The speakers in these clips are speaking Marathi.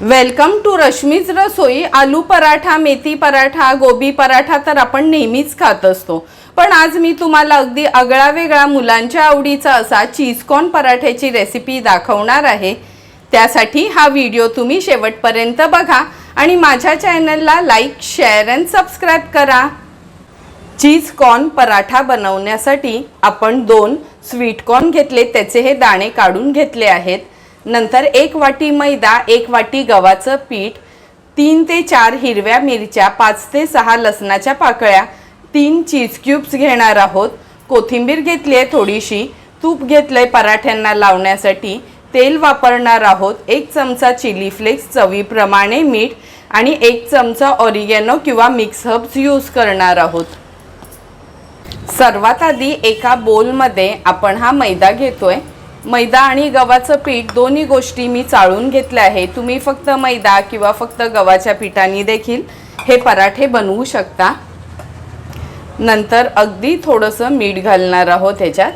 Welcome to Rashmi's Rasoi. आलू पराठा मेथी पराठा गोबी पराठा तर आपण नेहमीच खात असतो. पण आज मी तुम्हाला अगदी आगळा वेगळा मुलांच्या आवडीचा असा चीजकॉर्न पराठ्याची रेसिपी दाखवणार आहे. त्यासाठी हा व्हिडिओ तुम्ही शेवटपर्यंत बघा आणि माझ्या चॅनलला लाईक शेअर अँड सबस्क्राईब करा. चीजकॉर्न पराठा बनवण्यासाठी आपण दोन स्वीटकॉर्न घेतले त्याचे हे दाणे काढून घेतले आहेत. नंतर एक वाटी मैदा एक वाटी गव्हाचं पीठ तीन ते चार हिरव्या मिरच्या पाच ते सहा लसणाच्या पाकळ्या तीन चीज क्यूब्स घेणार आहोत. कोथिंबीर घेतली आहे थोडीशी. तूप घेतलं आहे पराठ्यांना लावण्यासाठी. तेल वापरणार आहोत. एक चमचा चिली फ्लेक्स चवीप्रमाणे मीठ आणि एक चमचा ऑरिगॅनो किंवा मिक्स हब्स यूज करणार आहोत. सर्वात आधी एका बोलमध्ये आपण हा मैदा घेतोय. मैदा आणि गव्हाचं पीठ दोन्ही गोष्टी मी चाळून घेतल्या आहे तुम्ही फक्त मैदा किंवा फक्त गव्हाच्या पिठाने देखील हे पराठे बनवू शकता. नंतर अगदी थोडंसं मीठ घालणार आहोत ह्याच्यात.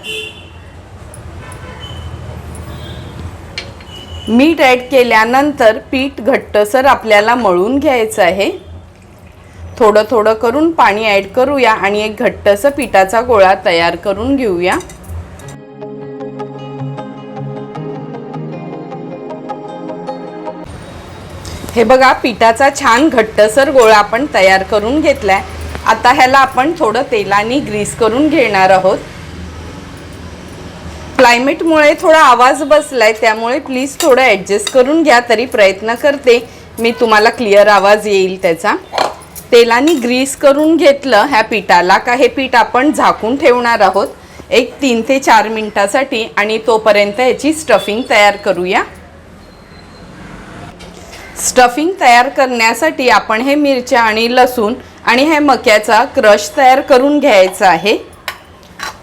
मीठ ॲड केल्यानंतर पीठ घट्टसर आपल्याला मळून घ्यायचं आहे. थोडं थोडं करून पाणी ॲड करूया आणि एक घट्टसं पिठाचा गोळा तयार करून घेऊया. हे बघा पिठाचा छान घट्टसर गोळा आपण तयार करून घेतलाय. आता ह्याला आपण थोडं तेलाने ग्रीस करून घेणार आहोत. क्लायमेटमुळे थोडा आवाज बसलाय त्यामुळे प्लीज थोडं ॲडजस्ट करून घ्या तरी प्रयत्न करते. मी तुम्हाला क्लिअर आवाज येईल त्याचा. तेलाने ग्रीस करून घेतलं ह्या पिठाला का हे पीठ आपण झाकून ठेवणार आहोत. एक तीन ते चार मिनटासाठी आणि तोपर्यंत याची स्टफिंग तयार करूया. स्टफिंग तयार करण्यासाठी आपण हे मिरच्या आणि लसूण आणि हे मक्याचा क्रश तयार करून घ्यायचा आहे.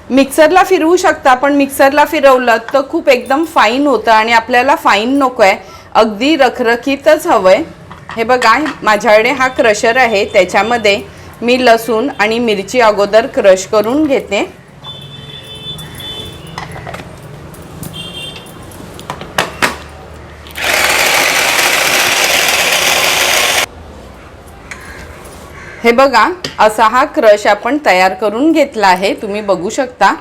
मिक्सरला फिरवू शकता पण मिक्सरला फिरवलं तर खूप एकदम फाईन होतं आणि आपल्याला फाईन नको आहे अगदी रखरखीतच हवं आहे हे बघा माझ्याकडे हा क्रशर आहे. त्याच्यामध्ये मी लसूण आणि मिरची अगोदर क्रश करून घेते. हे बघा असा हा क्रश आपण तयार करून घेतला आहे तुम्ही बघू शकता.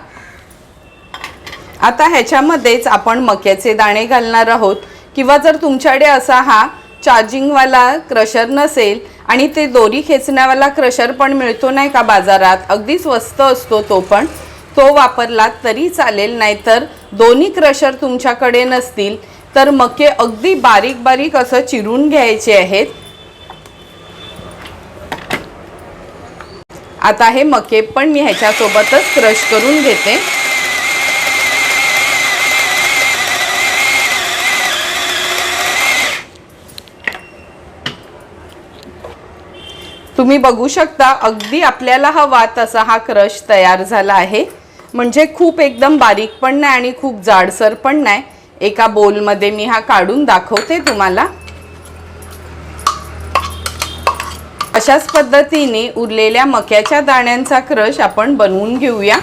आता ह्याच्यामध्येच आपण मक्याचे दाणे घालणार आहोत. किंवा जर तुमच्याकडे असा हा चार्जिंगवाला क्रशर नसेल आणि ते दोरी खेचण्यावाला क्रशर पण मिळतो नाही का बाजारात अगदी स्वस्त असतो तो पण तो वापरला तरी चालेल नाहीतर दोन्ही क्रशर तुमच्याकडे नसतील तर मके अगदी बारीक बारीक असं चिरून घ्यायचे आहेत. आता हे मके पण मी ह्याच्यासोबतच क्रश करून घेते. तुम्ही बघू शकता अगदी आपल्याला हवा तसा हा क्रश तयार झाला आहे. म्हणजे खूप एकदम बारीक पण नाही आणि खूप जाडसर पण नाही. एका बोलमध्ये मी हा काढून दाखवते तुम्हाला. अशाच पद्धतीने उरलेल्या मक्याच्या दाण्यांचा क्रश आपण बनवून घेऊया.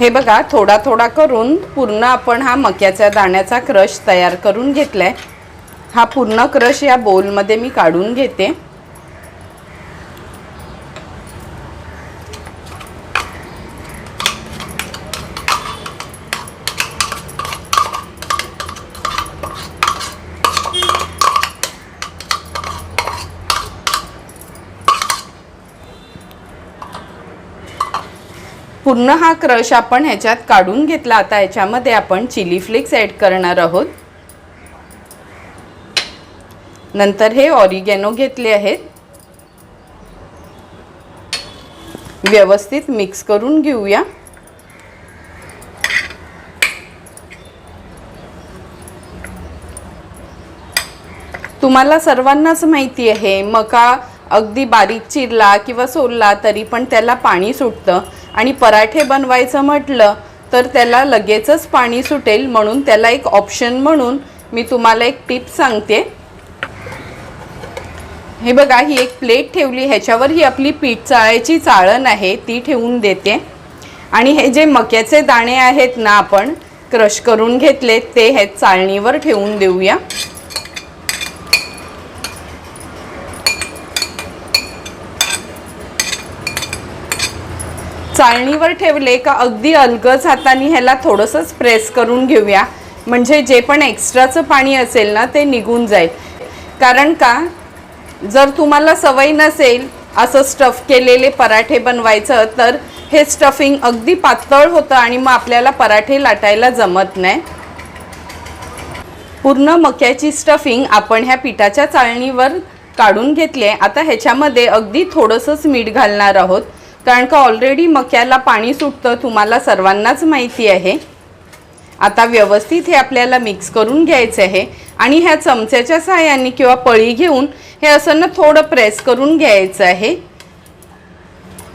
हे बघा थोडा थोडा करून पूर्ण आपण हा मक्याच्या दाण्याचा क्रश तयार करून घेतलाय. हा पूर्ण क्रश या बोलमध्ये मी काढून घेते. पूर्ण हा क्रश आपण ह्याच्यात काढून घेतला. आता ह्याच्यामध्ये आपण चिली फ्लेक्स ॲड करणार आहोत. नंतर हे ऑरिगॅनो घेतले आहेत. व्यवस्थित मिक्स करून घेऊया. तुम्हाला सर्वांनाच माहिती आहे मका अगदी बारीक चिरला किंवा सोलला तरी पण त्याला पाणी सुटतं. आणि पराठे बनवायचं म्हटलं तर त्याला लगेचच पाणी सुटेल म्हणून त्याला एक ऑप्शन म्हणून मी तुम्हाला एक टिप सांगते. हे बघा ही एक प्लेट ठेवली. ह्याच्यावर ही आपली पीठ चाळायची चाळण आहे ती ठेवून देते. आणि हे जे मक्याचे दाणे आहेत ना आपण क्रश करून घेतले ते हे चाळणीवर ठेवून देऊया. चाळणीवर ठेवले का अगदी अलगज हाताने ह्याला थोडंसंच प्रेस करून घेऊया. म्हणजे जे पण एक्स्ट्राचं पाणी असेल ना ते निघून जाईल. कारण का? जर तुम्हाला सवय नसेल असं स्टफ केलेले पराठे बनवायचं तर हे स्टफिंग अगदी पातळ होतं आणि मग आपल्याला पराठे लाटायला जमत नाही. पूर्ण मक्याची स्टफिंग आपण ह्या पिठाच्या चाळणीवर काढून घेतली आहे. आता ह्याच्यामध्ये अगदी थोडंसंच मीठ घालणार आहोत. कारण का ऑलरेडी मक्याला पाणी सुटतं तुम्हाला सर्वांनाच माहिती आहे. आता व्यवस्थित हे आपल्याला मिक्स करून घ्यायचे आहे आणि ह्या चमच्याच्या सहाय्याने किंवा पळी घेऊन हे असं ना थोडं प्रेस करून घ्यायचं आहे.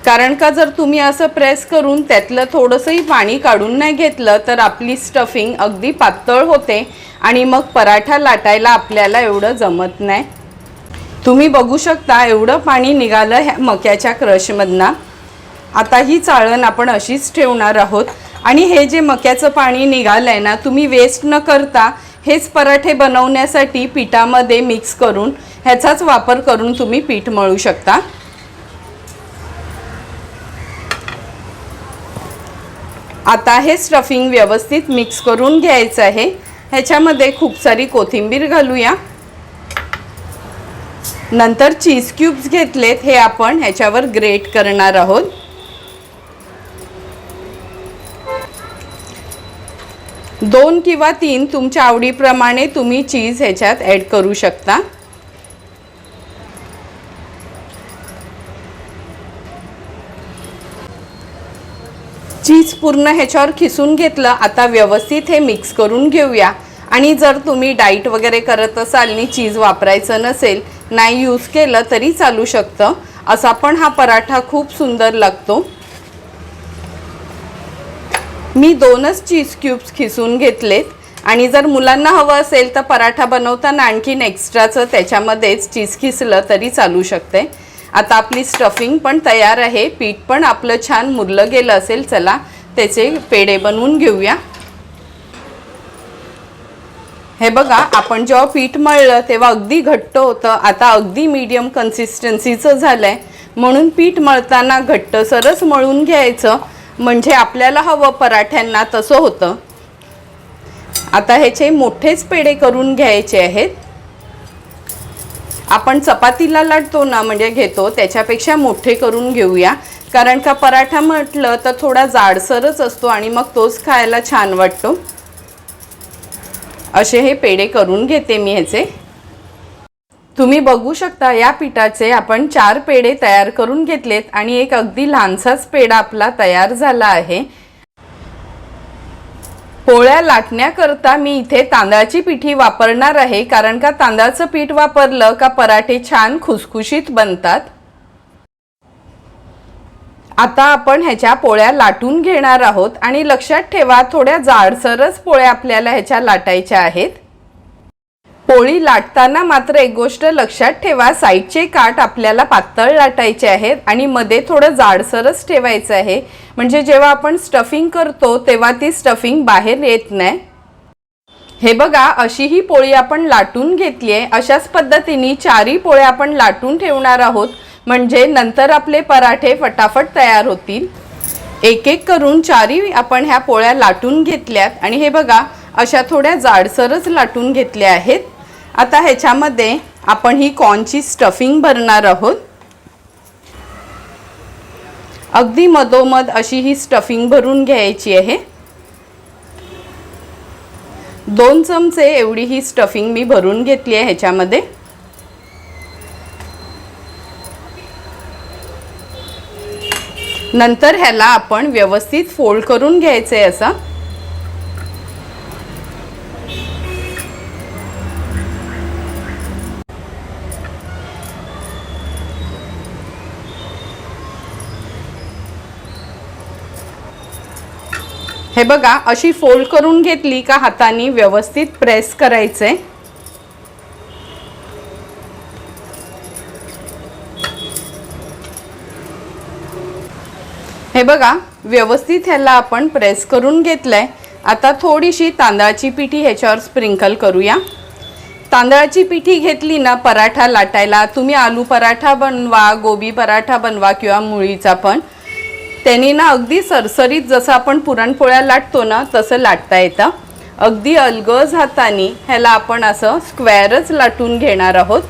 कारण का जर तुम्ही असं प्रेस करून त्यातलं थोडंसंही पाणी काढून नाही घेतलं तर आपली स्टफिंग अगदी पातळ होते आणि मग पराठा लाटायला आपल्याला एवढं जमत नाही. तुम्ही बघू शकता एवढं पाणी निघालं ह्या मक्याच्या क्रशमधनं आता ही चाळण आपण अशीच ठेवणार आहोत. आणि हे जे मक्याचं पाणी निघालं आहे ना तुम्ही वेस्ट न करता हेच पराठे बनवण्यासाठी पिठामध्ये मिक्स करून ह्याचाच वापर करून तुम्ही पीठ मळू शकता. आता हे स्टफिंग व्यवस्थित मिक्स करून घ्यायचं आहे. ह्याच्यामध्ये खूप सारी कोथिंबीर घालूया. नंतर चीज क्यूब्स घेतलेत हे आपण ह्याच्यावर ग्रेट करणार आहोत. दोन किंवा तीन तुमच्या आवडीप्रमाणे तुम्ही चीज ह्याच्यात ॲड करू शकता. चीज पूर्ण ह्याच्यावर खिसून घेतलं आता व्यवस्थित हे मिक्स करून घेऊया. आणि जर तुम्ही डाईट वगैरे करत असाल आणि चीज वापरायचं नसेल नाही यूज केलं तरी चालू शकतं. असा पण हा पराठा खूप सुंदर लागतो. मी दोनच चीज क्यूब्स खिसून घेतलेत. आणि जर मुलांना हवं असेल तर पराठा बनवताना आणखीन एक्स्ट्राचं त्याच्यामध्येच चीज खिसलं तरी चालू शकते. आता आपली स्टफिंग पण तयार आहे. पीठ पण आपलं छान मुरलं गेलं असेल चला त्याचे पेढे बनवून घेऊया. हे बघा आपण जेव्हा पीठ मळलं तेव्हा अगदी घट्ट होतं. आता अगदी मीडियम कन्सिस्टन्सीचं झालं आहे म्हणून पीठ मळताना घट्टसरच मळून घ्यायचं. म्हणजे आपल्याला हवं पराठ्यांना तसं होतं. आता ह्याचे मोठेच पेढे करून घ्यायचे आहेत. आपण चपातीला लाटतो ना म्हणजे घेतो त्याच्यापेक्षा मोठे करून घेऊया. कारण का पराठा म्हटलं तर थोडा जाडसरच असतो आणि मग तोच खायला छान वाटतो. असे हे पेढे करून घेते मी ह्याचे. तुम्ही बघू शकता या पिठाचे आपण चार पेढे तयार करून घेतलेत आणि एक अगदी लहानसाच पेढा आपला तयार झाला आहे. पोळ्या लाटण्याकरता मी इथे तांदळाची पिठी वापरणार आहे कारण का तांदळाचं पीठ वापरलं का पराठे छान खुसखुशीत बनतात. आता आपण ह्याच्या पोळ्या लाटून घेणार आहोत आणि लक्षात ठेवा थोड्या जाडसरच पोळ्या आपल्याला ह्याच्या लाटायच्या आहेत. पोळी लाटताना मात्र एक गोष्ट लक्षात ठेवा साईडचे काठ आपल्याला पातळ लाटायचे आहेत आणि मध्ये थोडं जाडसरच ठेवायचं आहे. म्हणजे जेव्हा आपण स्टफिंग करतो तेव्हा ती स्टफिंग बाहेर येत नाही. हे बघा अशी ही पोळी आपण लाटून घेतली आहे. अशाच पद्धतीने चारही पोळ्या आपण लाटून ठेवणार आहोत. म्हणजे नंतर आपले पराठे फटाफट तयार होतील. एक एक करून चारही आपण ह्या पोळ्या लाटून घेतल्यात. आणि हे बघा अशा थोड्या जाडसरच लाटून घेतल्या आहेत. आता ह्याच्यामध्ये आपण ही कॉर्नची स्टफिंग भरणार आहोत. अगदी मधोमध अशी ही स्टफिंग भरून घ्यायची आहे. दोन चमचे एवढी ही स्टफिंग मी भरून घेतली आहे ह्याच्यामध्ये. नंतर ह्याला आपण व्यवस्थित फोल्ड करून घ्यायचंय असं. हे बघा अशी फोल्ड करून घेतली का हाताने व्यवस्थित प्रेस करायचे. हे बघा व्यवस्थित ह्याला आपण प्रेस करून घेतलंय. आता थोडीशी तांदळाची पिठी ह्याच्यावर स्प्रिंकल करूया. तांदळाची पिठी घेतली ना पराठा लाटायला तुम्ही आलू पराठा बनवा गोबी पराठा बनवा किंवा मुळीचा पण. त्यांनी ना अगदी सरसरीत जसं आपण पुरणपोळ्या लाटतो ना तसं लाटता येतं. अगदी अलगज हाताने ह्याला आपण असं स्क्वेअरच लाटून घेणार आहोत.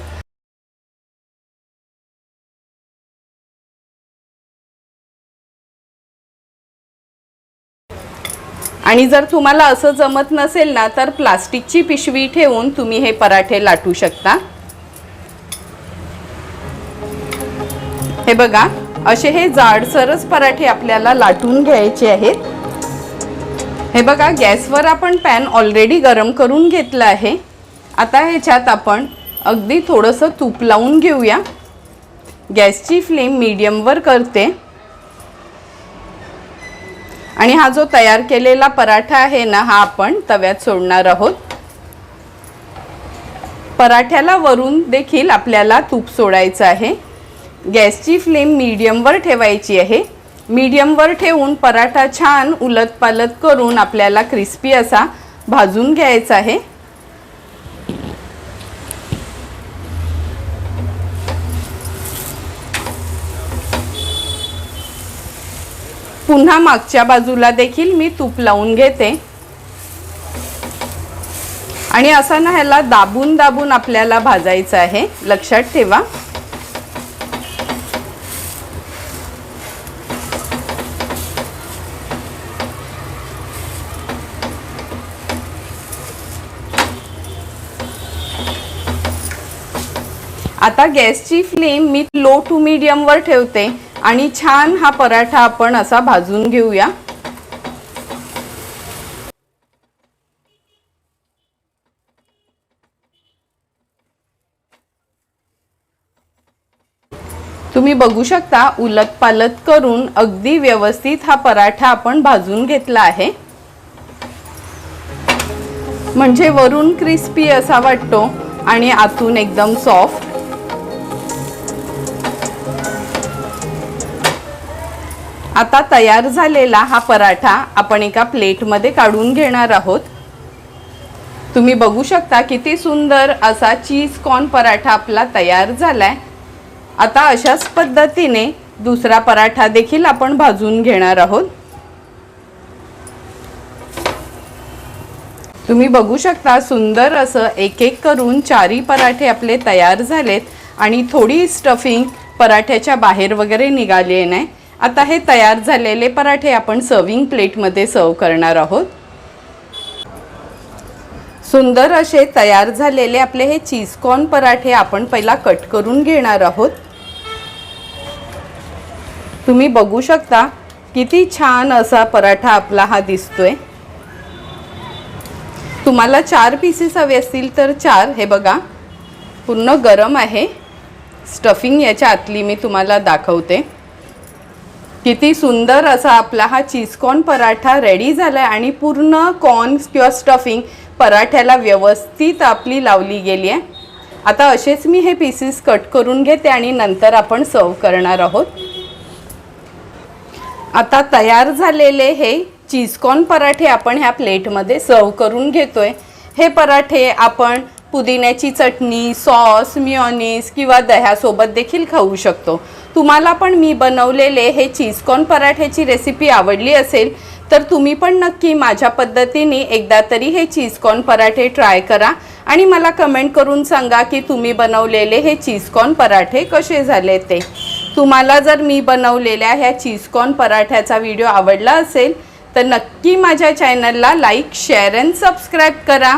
आणि जर तुम्हाला असं जमत नसेल ना तर प्लास्टिकची पिशवी ठेवून तुम्ही हे पराठे लाटू शकता. हे बघा. असे हे जाडसरच पराठे आपल्याला लाटून घ्यायचे आहेत. हे बघा गॅसवर आपण पॅन ऑलरेडी गरम करून घेतलं आहे. आता ह्याच्यात आपण अगदी थोडंसं तूप लावून घेऊया. गॅसची फ्लेम मीडियमवर करते. आणि हा जो तयार केलेला पराठा आहे ना हा आपण तव्यात सोडणार आहोत. पराठ्याला वरून देखील आपल्याला तूप सोडायचं आहे. गॅसची फ्लेम मीडियमवर ठेवायची आहे. मीडियमवर ठेवून पराठा छान उलत पालत करून आपल्याला क्रिस्पी असा भाजून घ्यायचा आहे. पुन्हा मागच्या बाजूला देखील मी तूप लावून घेते. आणि असं ना ह्याला दाबून दाबून आपल्याला भाजायचं आहे. लक्षात ठेवा. आता गॅसची फ्लेम मी लो टू मीडियमवर ठेवते आणि छान हा पराठा आपण असा भाजून घेऊया. तुम्ही बघू शकता उलट पालत करून अगदी व्यवस्थित हा पराठा आपण भाजून घेतला आहे. म्हणजे वरून क्रिस्पी असा वाटतो आणि आतून एकदम सॉफ्ट आता तयार झालेला हा पराठा आपण एका प्लेटमध्ये काढून घेणार आहोत. तुम्ही बघू शकता किती सुंदर असा चीज कॉर्न पराठा आपला तयार झालाय. आता अशाच पद्धतीने दुसरा पराठा देखील आपण भाजून घेणार आहोत. तुम्ही बघू शकता सुंदर असं एक एक करून चारी पराठे आपले तयार झालेत आणि थोडी स्टफिंग पराठ्याच्या बाहेर वगैरे निघाली नाही. आता हे तयार झालेले पराठे आपण सर्विंग प्लेटमध्ये सर्व करणार आहोत. सुंदर असे तयार झालेले आपले हे चीजकॉर्न पराठे आपण पहिला कट करून घेणार आहोत. तुम्ही बघू शकता किती छान असा पराठा आपला हा दिसतोय. तुम्हाला चार पीसेस हवे असतील तर चार हे बघा. पूर्ण गरम आहे. स्टफिंग याच्या आतली मी तुम्हाला दाखवते. किती सुंदर असा आपला हा चीजकॉर्न पराठा रेडी झाला आहे आणि पूर्ण कॉर्न्स किंवा स्टफिंग पराठ्याला व्यवस्थित आपली लावली गेली आहे. आता असेच मी हे पीसेस कट करून घेते आणि नंतर आपण सर्व करणार आहोत. आता तयार झालेले हे चीजकॉर्न पराठे आपण ह्या प्लेटमध्ये सर्व करून घेतोय. हे पराठे आपण पुदिन्याची चटणी सॉस मिओनीस किंवा दह्यासोबत देखील खाऊ शकतो. तुम्हाला पण मी बनवलेले हे चीजकॉर्न पराठ्याची रेसिपी आवडली असेल तर तुम्ही पण नक्की माझ्या पद्धतीने एकदा तरी हे चीजकॉर्न पराठे ट्राय करा आणि मला कमेंट करून सांगा की तुम्ही बनवलेले हे चीजकॉर्न पराठे कसे झाले ते. तुम्हाला जर मी बनवलेल्या ह्या चीजकॉर्न पराठ्याचा व्हिडिओ आवडला असेल तर नक्की माझ्या चॅनलला लाईक शेअर अँड सबस्क्राईब करा.